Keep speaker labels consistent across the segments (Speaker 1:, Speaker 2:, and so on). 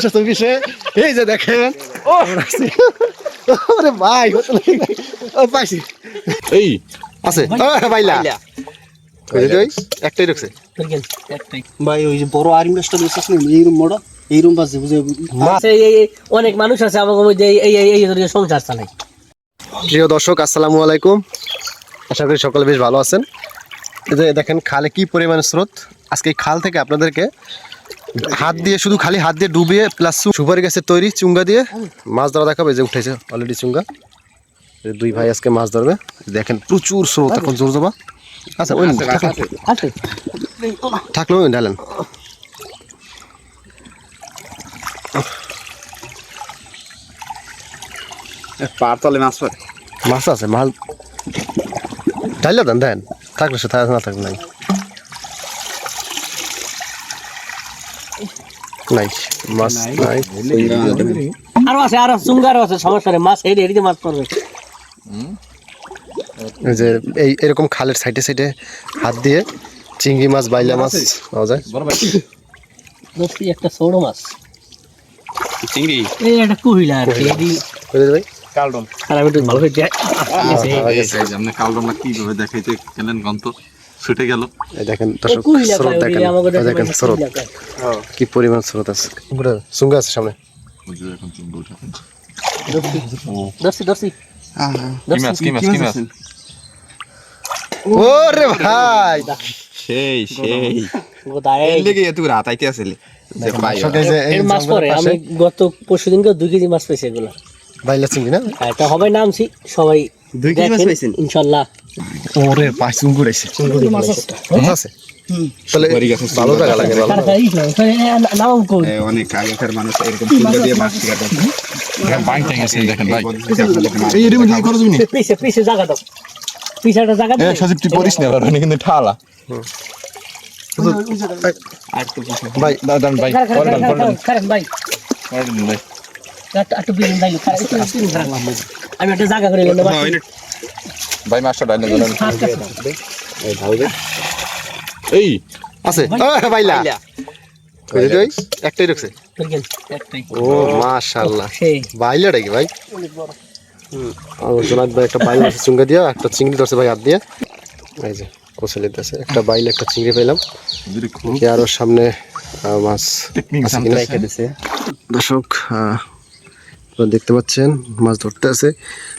Speaker 1: চব্বিশে এই যে দেখেন। ও ওরে ভাই ও পাইছি।
Speaker 2: এই
Speaker 1: আছে। ও, বাইলা ওই যে একটাই ঢুকছে।
Speaker 3: ভাই ওই যে বড় আর্মি মাছটা দেখছিস না এইরকম বড় এইরকম বাজে বুঝে
Speaker 4: আছে এই- এই- অনেক মানুষ আছে আমাকে এই এই এই সংসার চালাই।
Speaker 1: প্রিয় দর্শক আসসালামু আলাইকুম। আশা করি সকলে বেশ ভালো আছেন। দেখেন খালে কি পরিমাণ স্রোত? আজকে এই খাল থেকে আপনাদেরকে হাত দিয়ে শুধু খালি হাত দিয়ে ডুবিয়ে প্লাস সুপারি গাছের তৈরি চুঙ্গা দিয়ে মাছ ধরা দেখাবে যে উঠেছে অলরেডি চুঙ্গা। দুই ভাই আজকে মাছ ধরবে। দেখেন প্রচুর স্রোত এখন জোর জমা আচ্ছা ওই থাকল ওই
Speaker 2: পার তলে মাছ
Speaker 1: মাছ আছে মাছ ঢাইলে দেন দেন। থাকলে সে থাকলে না থাকলে নাই। নাই মাছ নাই
Speaker 4: আরও আছে আরও চুঙ্গারও আছে সমস্যা নেই মাছ এই এদিকে মাছ পড়বে
Speaker 1: যে এই এরকম খালের সাইডে সাইডে হাত দিয়ে চিংড়ি মাছ বাইলা মাছ পাওয়া যায়।
Speaker 4: দোস্তি একটা ছোট মাছ।
Speaker 2: চিংড়ি?
Speaker 4: এই একটা কুহিলা আর কি এদি
Speaker 1: বুঝলি ভাই?
Speaker 2: কালডন
Speaker 4: আর আমি একটু ভালো করে
Speaker 2: দেখাইতে গেলেন গন্ত ছুটে গেল।
Speaker 1: দেখেন দর্শক স্রোত দেখেন দেখেন স্রোত। কি পরিমাণ স্রোত আছে। সুঙ্গা আছে সামনে। ওরে ভাই
Speaker 2: সেই সেই।
Speaker 4: গত পরশু দিনকে দুই কেজি মাছ পেয়েছি এগুলো।
Speaker 1: বাইলা চিংড়ি না?
Speaker 4: এটা সবাই নামছি সবাই
Speaker 3: দুই কেজি মাছ
Speaker 4: দেখেন,
Speaker 3: পাইছেন?
Speaker 4: ইনশাল্লাহ।
Speaker 1: ওরে পাঁচ চুঙ্গুর আছে? মাছ আছে? তাহলে। ভালো জায়গা লাগে ভালো
Speaker 2: অনেক আগেকার মানুষ এরকম চিন্তা দিয়ে মাছ কাটে দেখেন ভাই।
Speaker 1: এই এর মধ্যে খরচ হয়নি?
Speaker 4: পিছে পিছে জায়গা দাও। পিছে একটা জায়গা দাও।
Speaker 2: সজীব তুই পড়িস না ওখানে কিন্তু ঠালা।
Speaker 1: ভাই
Speaker 2: দাদান ভাই
Speaker 4: আমি একটা জায়গা করে গেলাম
Speaker 2: ভাই মাছটা ডাইলে ধরেন। এই
Speaker 1: আছে। ও ওই, একটাই ঢুকছে ও মাশাআল্লাহ বাইলা ডাকি ভাই? আর জোনাক ভাই একটা বাইল আছে চুঙ্গা দিয়া একটা চিংড়ি ধরছে ভাই হাত দিয়ে। এই যে কোসে লিতেছে একটা বাইল একটা চিংড়ি পেলাম কি আরও সামনে আহ, মাছ। দর্শক আপনারা দেখতে পাচ্ছেন মাছ ধরতে আছে।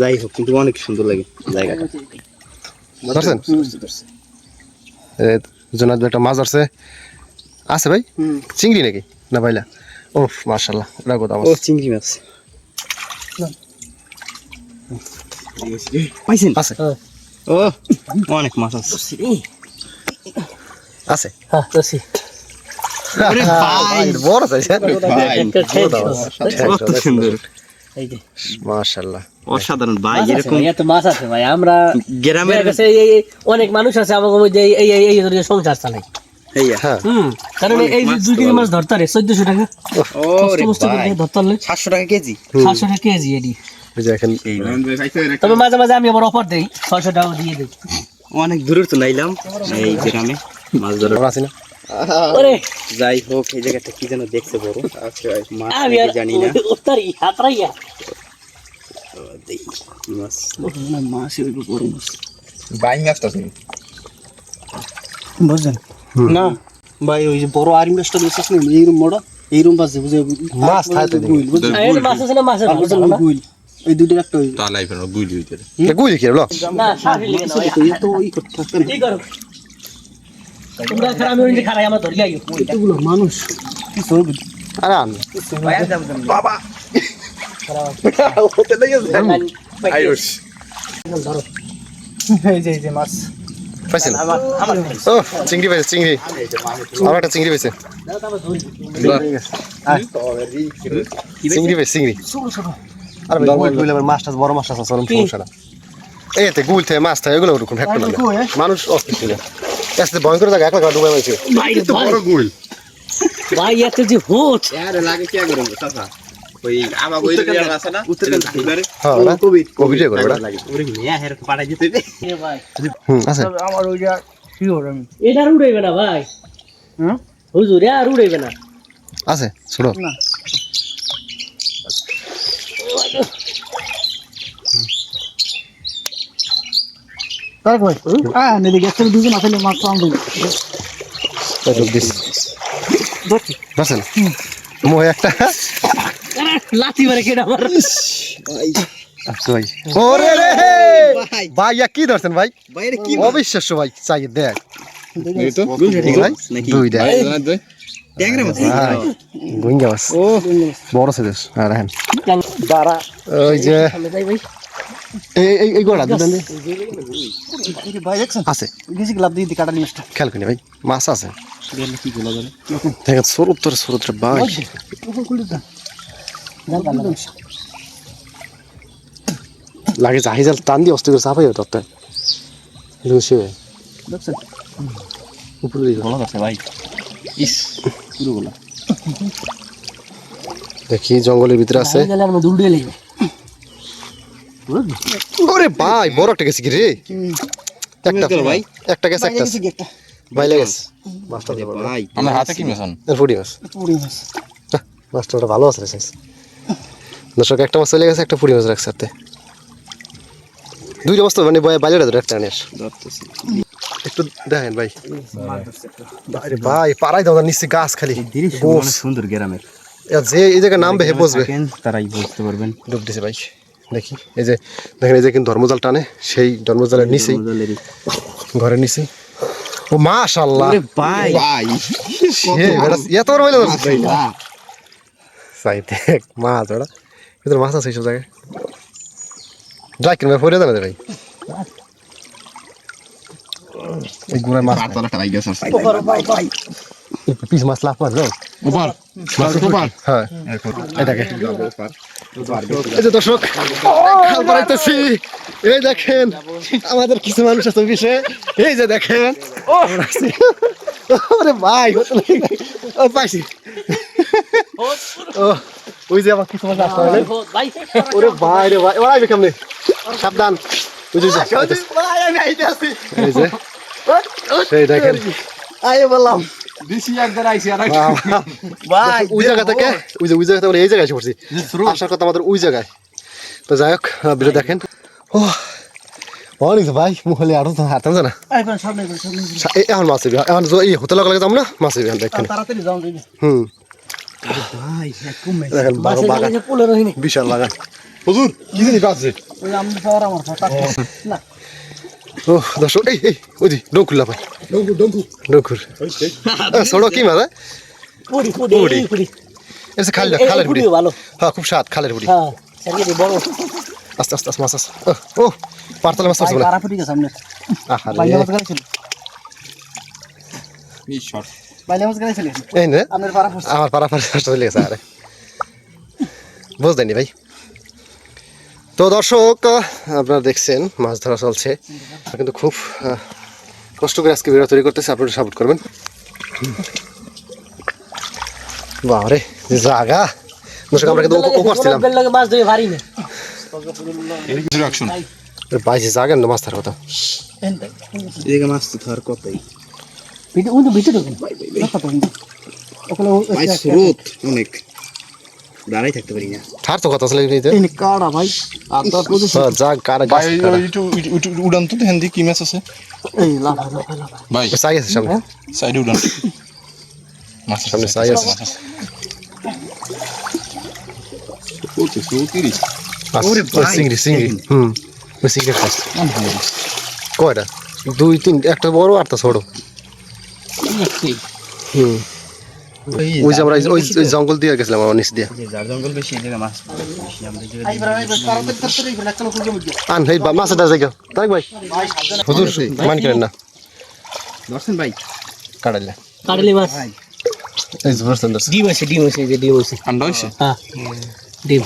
Speaker 3: যাই হোক কিন্তু অনেক সুন্দর লাগে জায়গাটা।
Speaker 1: ধরছেন? জোনাদ একটা মাছ ধরছে। আছে ভাই? চিংড়ি নাকি? না ভাইলা? ও মাশাল্লাহ ওটা কোথা
Speaker 3: ও চিংড়ি মাছ। পাইছেন?
Speaker 1: আছে।
Speaker 3: ও অনেক মাছ আছে।
Speaker 1: আছে।
Speaker 4: হ্যাঁ দোস্তি
Speaker 1: বড় সাইজ।
Speaker 3: কত সুন্দর।
Speaker 4: এই যে।
Speaker 1: মাশাল্লাহ
Speaker 3: অসাধারণ ভাই
Speaker 4: মাছ আছে
Speaker 3: এরকম
Speaker 4: এত মাছ আছে ভাই আমরা
Speaker 3: গ্রামের
Speaker 4: দেখা গেছে এই- এই- অনেক মানুষ আছে আমাকে মধ্যে এই এই এই সংসার চালাই।
Speaker 3: এইয়া
Speaker 1: হ্যাঁ।
Speaker 4: হুম কারণ এই যে দুই কেজি মাছ ধরতে রে চোদ্দশো টাকা।
Speaker 3: ওরে
Speaker 4: কষ্ট মষ্ট
Speaker 3: ভাই।
Speaker 4: করে ধরতে পারলে।
Speaker 3: সাতশো টাকা কেজি?
Speaker 4: সাতশো টাকা কেজি এটি।
Speaker 1: এই যে এখন
Speaker 4: তবে মাঝে মাঝে আমি আবার অফার দেই ছয়শো টাকা দিয়ে দিই।
Speaker 3: অনেক দূরের তো নাইলাম এই গ্রামে। মাছ ধরার
Speaker 1: আমরা আছি না
Speaker 4: ওরে।
Speaker 3: যাই হোক এই জায়গাটা কি যেন দেখছে বড়? মাছ
Speaker 4: আর
Speaker 3: নাকি জানি না।
Speaker 4: উত্তরি হাতরাইয়া
Speaker 3: মাছ। মাছ ওই বড় মাছ।
Speaker 2: বাইং মাছটা ছিল
Speaker 3: বুঝছেন না ভাই ওই যে বড় আর্মি মাছটা দেখছিস না এইরকম বড়? এইরকম বাজে বুঝে
Speaker 1: মাছ
Speaker 4: আছে না না?
Speaker 3: একটা ওই
Speaker 2: তালাই ফেলো গুইলি হইতে
Speaker 1: কি
Speaker 4: না
Speaker 3: তো করতে
Speaker 4: তোমরা খারাপ আমি ওই খারাপ আমার ধরিয়া আইও
Speaker 3: এতগুলো মানুষ। কি সরবে
Speaker 1: আরে আন
Speaker 4: ধরো।
Speaker 3: এই যে এই যে মাছ।
Speaker 1: পাইছেন ও চিংড়ি পাইছে চিংড়ি। আমার একটা চিংড়ি পাইছে। চিংড়ি পাইছে চিংড়ি। আর মাছ টাছ বড় মাছ টাছ আছে ওরকম সমস্যা না এতে গুল থেকে মাছ থাকে এগুলো ওরকম মানুষ না এসে ভয়ঙ্কর জায়গা একলা ডুবে মাইছে
Speaker 4: ভাই রে ভাই।
Speaker 2: গুল।
Speaker 4: ভাই এত যে হোচ।
Speaker 1: হ্যাঁ ওরা কবি দিয়ে করে ওরা
Speaker 4: এ ভাই।
Speaker 1: হুম আছে।
Speaker 3: আমার ওইটা কি হবে আমি?
Speaker 4: এটা উড়াইবে না ভাই।
Speaker 3: হুম
Speaker 4: হুজুর আর উড়াইবে না।
Speaker 1: আছে ছোড়ো
Speaker 3: না। তাই কই হ্যাঁ নেদি গেছে দুজন আসলে মাছ আনব
Speaker 1: ডুব দিস
Speaker 3: ধরছি
Speaker 1: ধরছেন মোহ একটা।
Speaker 4: আরে, লাথি মারে কেডা আমার
Speaker 1: আচ্ছা ভাই। ওরে রে ভাই। কি ধরছেন ভাই?
Speaker 3: বাইরে কি
Speaker 1: অবিশ্বাস্য ভাই। চাই দেখ। ভাই। দুই দেখ।
Speaker 3: ট্যাংরা মাছ
Speaker 1: ভাই। গুইঙ্গা মাছ।
Speaker 3: ও।
Speaker 1: বড় সাইজ হ্যাঁ
Speaker 3: দাঁড়া।
Speaker 1: ওই যে।
Speaker 4: ভাই।
Speaker 1: এই এই এই গোড়া দুধ
Speaker 3: ভাই দেখছেন
Speaker 1: আছে।
Speaker 3: গেছি দিয়ে কাটালি মাছটা
Speaker 1: খেয়াল করি ভাই মাছ আছে। দেখেন সরুত তোর সরুত রে ভাই লাগে জাহি জাল টান দিয়ে অস্তি করে চাপাই হতো তাই লুসে
Speaker 3: দেখছেন
Speaker 1: উপরে
Speaker 2: ভালো আছে ভাই। ইস পুরো গুলো
Speaker 1: দেখি জঙ্গলের ভিতরে আছে
Speaker 4: গেলে আমরা দুল দিয়ে লাগবে
Speaker 1: ওরে ভাই বড় একটা গেছে কি রে? একটা
Speaker 2: ভাই?
Speaker 1: একটা গেছে একটা
Speaker 3: গেছি একটা
Speaker 1: বাইলে গেছে। মাছটা
Speaker 3: ভাই।
Speaker 2: আমার হাতে কি মেশান?
Speaker 1: এর ফুটি মাছ।
Speaker 3: পুরি মাছ।
Speaker 1: মাছটা ওটা ভালো আছে রে সাইজ দর্শক একটা মাছ চলে গেছে একটা ফুটি মাছ রাখছে সাথে দুইটা মাছ তো মানে বাইলেটা ধরে একটা আনিস। একটু দেখেন ভাই। আরে ভাই পাড়াই দাও না নিচে গাছ খালি। গোস।
Speaker 3: সুন্দর গ্রামের।
Speaker 1: যে এই জায়গায় নামবে হে বসবে।
Speaker 3: তারাই বুঝতে পারবেন।
Speaker 1: ডুব দিছে ভাই। দেখি। এই যে দেখেন এই যে কিন্তু ধর্মজাল টানে সেই ধর্মজালের নিচেই। ঘরের নিচে ও মাশাআল্লাহ
Speaker 3: ভাই।
Speaker 2: ভাই
Speaker 1: সে বেটা এত বড় সাই দেখ মাছ ওটা ভিতরে মাছ আছে এইসব জায়গায়। ড্রাই কিনবে ভাই। এই গুড়ায় মাছ পিস মাছ লাভ মাছ যাও
Speaker 2: ওপার ওপার
Speaker 1: হ্যাঁ। এটাকে। এই যে দর্শক খাল পাড়াইতেছি। এই দেখেন আমাদের কিছু মানুষ আছে বিষে এই যে দেখেন ওরে ভাই ও পাইছি। ও ওই যে আমার কিছু মানুষ আসতে হবে ওরে ভাই রে ভাই। ওরাই কেমনে? সাবধান। সেই দেখেন।
Speaker 3: আয় বললাম।
Speaker 2: দিছি একবার আইছি আর
Speaker 3: ভাই
Speaker 1: ওই জায়গা থেকে ওই যে ওই জায়গা থেকে এই জায়গায় এসে পড়ছি। আসার কথা আমাদের ওই জায়গায়। তো যাই হোক ভিডিও দেখেন। ও অনেক ভাই মুখলে আরও তো সা- এ- এখন মাছ দিবি এখন এই হোটেল লাগে যাম না মাছ এখন দেখেন। হুম। বিশাল বাগান।
Speaker 2: হুজুর কি জানি কাছে
Speaker 3: ওই আমরা পাওয়ার আমার না।
Speaker 1: ও দর্শক এই এই ওই দি ডোক খুললা ভাই
Speaker 2: ডঙ্কু ডঙ্কু
Speaker 1: ডোকুর সড়ক কি
Speaker 4: পুরি
Speaker 1: এটা খাল খালের বুড়ি হ্যাঁ খুব স্বাদ খালের বুড়ি
Speaker 4: হ্যাঁ বড়।
Speaker 1: আস্তে আস্তে আস্তে মাছ আছে ও পারতলে মাছ
Speaker 3: গেছে সামনে
Speaker 1: আমার পাড়া পাড়া নষ্ট গেছে আরে। বুঝতেনি ভাই। তো দর্শক আপনারা দেখছেন মাছ ধরা চলছে। কিন্তু খুব কষ্ট করে আজকে ভিডিও তৈরি করতেছে আপনারা সাপোর্ট করবেন। বাবারে যে জায়গা। দর্শক আমরা কিন্তু উপর ছিলাম বাইশে জায়গা না মাছ ধরার কথা।
Speaker 3: এদিকে মাছ তো ধর কতই
Speaker 4: ভিতরে উনি
Speaker 3: ওখানে। অনেক। দাঁড়াই থাকতে পারি না।
Speaker 1: ঠার তো কথা আসলে এইতে
Speaker 3: এই কাড়া ভাই আর বছর
Speaker 1: হ্যাঁ, যা কারা গাছ
Speaker 2: ভাই। একটু উড়ান তো দেখেন কি ম্যাচ আছে।
Speaker 3: এই লাফা লাফা লাফা।
Speaker 2: ভাই
Speaker 1: চাই আছে সামনে।
Speaker 2: সাইডে উড়ান। মাছ
Speaker 1: সামনে সাই আছে।
Speaker 2: ওকে চৌত্রিশ
Speaker 1: ওরে চিংড়ি চিংড়ি। হুম ওই চিংড়ি খাস। কয়টা? দুই তিন একটা বড় আর একটা ছোট। হুম। ওই যে আমরা ওই জঙ্গল দিয়ে গেছিলাম আমার নিচ দিয়ে।
Speaker 3: জঙ্গল বেশি মাছ
Speaker 1: আন হেই বা মাছ এটা জায়গা তাই ভাই? হুজুর মান করেন না?
Speaker 3: ধরছেন ভাই?
Speaker 1: কাটালে
Speaker 4: কাটলি মাছ।
Speaker 1: এই যে
Speaker 4: ডিম আছে ডিম আছে যে ডিম আছে।
Speaker 2: ঠান্ডা
Speaker 4: হ্যাঁ। ডিম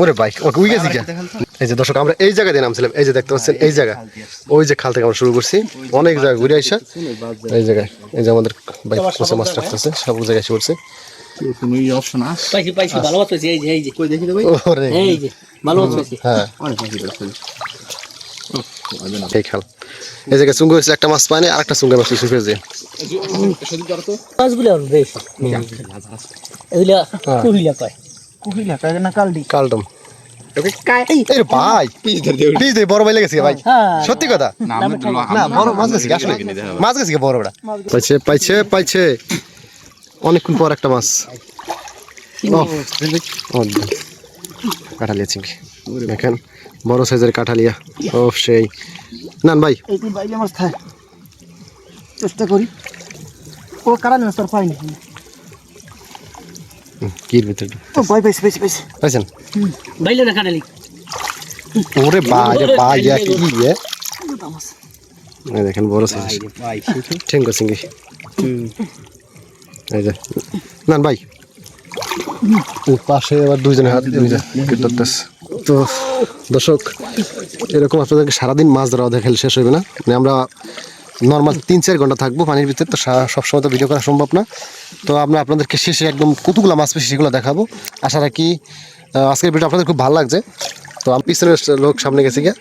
Speaker 1: ওরে ভাই ওকে উই গেছি এই যে দর্শক আমরা এই জায়গায় দিয়ে নামছিলাম এই যে দেখতে পাচ্ছেন এই জায়গা ওই যে খাল থেকে আমরা শুরু করছি অনেক জায়গা ঘুরে আইসা এই জায়গায় এই যে আমাদের ভাই কোসে মাছ রাখতেছে সব জায়গায় এসে পড়ছে
Speaker 2: কোনো অপশন আছে
Speaker 4: পাইছি পাইছি ভালো মাছ পাইছি এই যে এই যে
Speaker 3: কই দেখি তো ভাই
Speaker 1: ওরে
Speaker 4: এই যে ভালো মাছ পাইছি
Speaker 1: হ্যাঁ
Speaker 3: অনেক মাছ ধরছেন
Speaker 1: এই খাল এই জায়গায় চুঙ্গা হয়েছে একটা মাছ পায়নি আর একটা চুঙ্গা মাছ
Speaker 4: মাছগুলো এগুলা কয়
Speaker 3: কুহিলা কাজ না কালডি?
Speaker 1: ভাই বড় ভাই লেগেছে ভাই।
Speaker 4: হ্যাঁ।
Speaker 1: সত্যি কথা?
Speaker 2: না
Speaker 1: বড় মাছ গেছে আসলে মাছ গেছে বড় বড়। পাইছে পাইছে পাইছে। অনেকক্ষণ পর একটা মাছ। কাঠালিয়া চিংড়ি। দেখেন বড় সাইজের কাঠালিয়া। ও সেই। নান ভাই।
Speaker 3: মাছ খায়। চেষ্টা করি। ও কারণ মাছ তোর পাইনি
Speaker 1: কির ভিতরে
Speaker 3: ও ভাই পাইছি পাইছি পাইছি।
Speaker 1: পাইছেন
Speaker 4: বাইলে না কাটালি?
Speaker 1: ওরে ভাই রে ভাই ইয়া কি ইয়ে এই দেখেন বড় সাইজ ঠেঙ্গো চিংড়ি এই যে। না ভাই। পাশে আবার দুইজনে হাত যে তো দর্শক এরকম আপনাদেরকে সারাদিন মাছ ধরা খেলে শেষ হবে না। মানে আমরা নর্মাল তিন চার ঘণ্টা থাকব পানির ভিতরে তো সবসময় তো ভিডিও করা সম্ভব না। তো আমরা আপনাদেরকে শেষে একদম কতগুলো মাছ পেয়েছি সেগুলো দেখাবো। আশা রাখি আজকের ভিডিও আপনাদের খুব ভালো লাগছে। তো আমি পিছনের লোক সামনে গেছি গিয়া।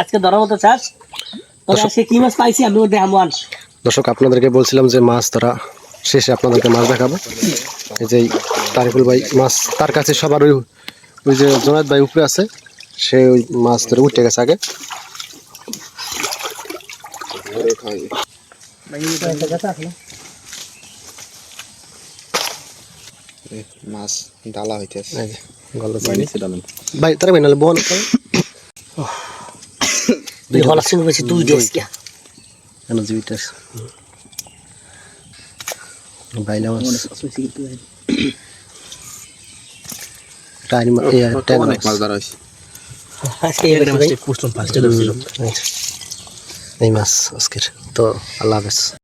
Speaker 4: আজকে ধরার মতো চাষ। কি মাছ পাইছি আমি দেখাবো
Speaker 1: দর্শক আপনাদেরকে বলছিলাম যে মাছ ধরা শেষে আপনাদেরকে মাছ দেখাবো। এই যে তারিকুল ভাই মাছ তার কাছে সবার ওই ওই যে জোনায়দ ভাই উপরে আছে সে ওই মাছ ধরে উঠে গেছে আগে।
Speaker 3: মাছ ডালা হইতেছে।
Speaker 1: এই যে ভাই তারা ভাই নাহলে বল
Speaker 4: হলা শুনে পেয়েছি দুই দেশ কে
Speaker 1: কেন জীবিত বাইলা মাছ টাইম
Speaker 3: অনেক
Speaker 1: মাছ
Speaker 3: ধরা হয়েছে
Speaker 4: আজকে এই মাছটা ধরছিল
Speaker 1: এই মাছ আজকের তো আল্লাহ হাফেজ